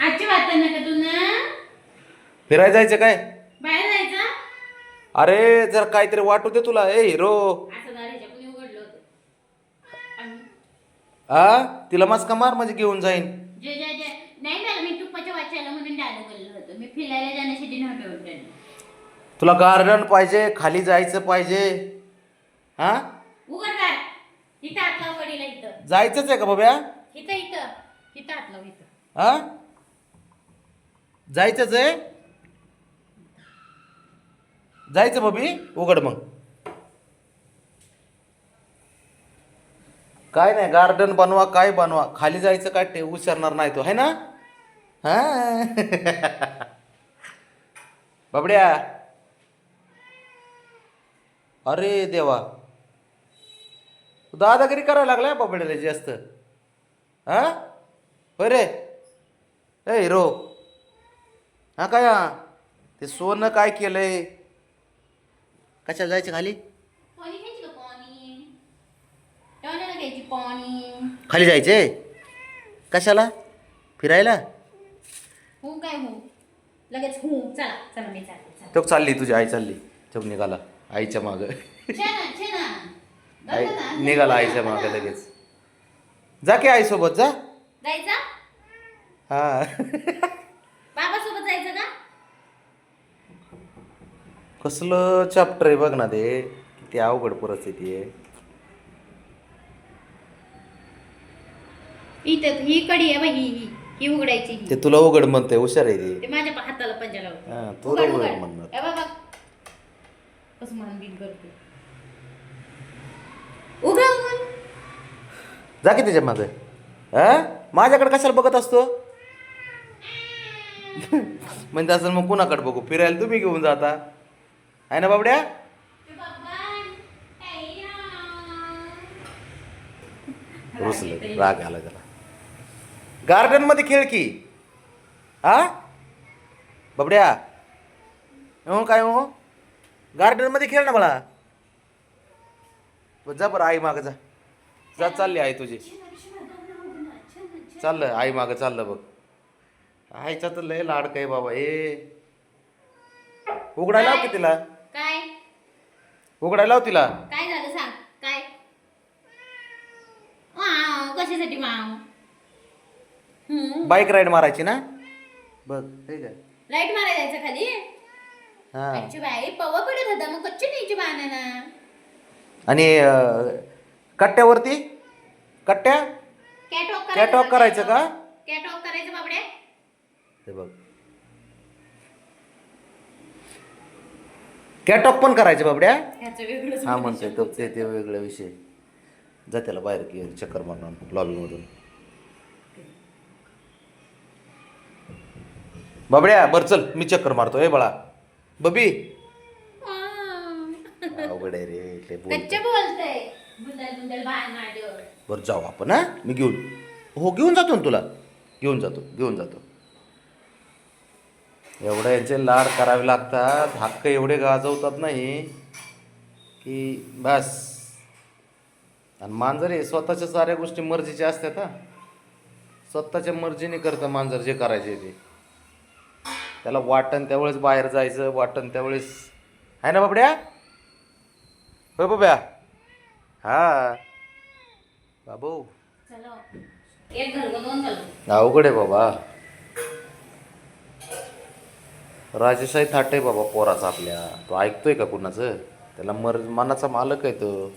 आजची ना का तुला फिरायला जायचं काय? बाहेर जायचं? अरे जर काहीतरी वाटू दे तुला ए हिरो. असं दाराच्या कुणी उघडलं होतं. आणि? हा तिला मस्का मार म्हणजे घेऊन जाईन. जे जे जे. नाही झालं मी तुपाच्या वाचायला म्हणून डायलॉग बोललं होतं. मी फिरायला जाण्यासाठी नव्हतं उठलेलं तुला गार्डन पाहिजे खाली जायचं पाहिजे. हा? इथं जायचंच आहे का बाब्या? इथं इथं. इथं हात लाव इथं. हा? जायचंच आहे? जायचं बबी उघड मग. काय नाही गार्डन बनवा काय बनवा. खाली जायचं काय ते उचलणार नाही तो है ना? हा? बाबड्या. अरे देवा. दादागिरी करायला लागलाय बाबड्याला जास्त. हा? होय रे. ए हिरो. हा काय हा? ते सोनं काय केलंय? कशा जायचं खाली? पाणी घ्यायची का पाणी? टॉयलेटला घ्यायची पाणी. खाली जायचे कशाला? फिरायला? हो काय हो? लगेच हो. चला चला मी चालते चला तो चालली. तुझी आई चालली. तो निघाला. आईच्या मागं. आई निघाला आईच्या मागं लगेच. जा की आईसोबत जा. जायचं? हा. जायचं का? कसलं चॅप्टर आहे बघ ना ते. किती अवघड परिस्थिती आहे. इथं ही कडी आहे बाई ही ही. ही उघडायची ही. ते तुला उघड म्हणते हुशार आहे ते. ते माझ्या हाताला पंजा हा, उघड. उघड उघड म्हणणार. ए बाबा. कसं मान बिन करतो उघड उघड जा की त्याच्या मागं. माझ्याकडे कशाला बघत असतो? म्हणजे असं मग कुणाकडे बघू? फिरायला तुम्ही घेऊन जाता. आहे ना बाबड्या? रुसलं राग आला त्याला. गार्डनमध्ये खेळ की? हा? बाबड्या? हो काय हो? गार्डनमध्ये खेळ ना मला जा बरं आई माग जा. जा चालली आई तुझी. चाललं आई माग चाललं बघ. आईचा तर लय लाडक आहे बाबा ए. उघडायला लाव की तिला? काय? उघडायला लाव तिला. काय झालं सांग काय? वाव कशासाठी बाईक राईड मारायची ना? बघ हे काय लाइट मारायला जायचं खाली? हा. बाई पवा पडत होता मग कच्ची न्यायची बाणाना आणि अं, कट्ट्यावरती? कट्ट्या? Catwalk करायचं का? कॅटवॉक करायचं बाबड्या. हे बघ. कॅटॉक पण करायचे बाबड्या? ह्याचं वेगळंच हा म्हणतोय तो ते ते वेगळा विषय. जा त्याला बाहेर की चक्कर मारून लॉबीमधून बाबड्या बर चल मी चक्कर मारतो ए बाळा. बबी. आहे रे लय बोल कच्चे बोलतय. बुंदल बुंदल बाहेर मांडीवर. बरं जाऊ आपण हा? मी घेऊन. हो घेऊन जातो ना तुला. घेऊन जातो घेऊन जातो. एवढं यांचे लाड करावे लागतात. हक्क एवढे गाजवतात नाही. की बस. आणि मांजर हे स्वतःच्या साऱ्या गोष्टी मर्जीच्या असतात हा. स्वतःच्या मर्जीने करतं मांजर जे करायचे ते. त्याला वाटण त्यावेळेस बाहेर जायचं वाटण त्यावेळेस. आहे ना बाबड्या होय बाब्या हा. बाबू. चलो. एक दोन अवघड आहे बाबा. राजेशाही थाट आहे बाबा पोराचा आपल्या. तो ऐकतोय का कुणाचं? त्याला मर मनाचा मालक आहे तो.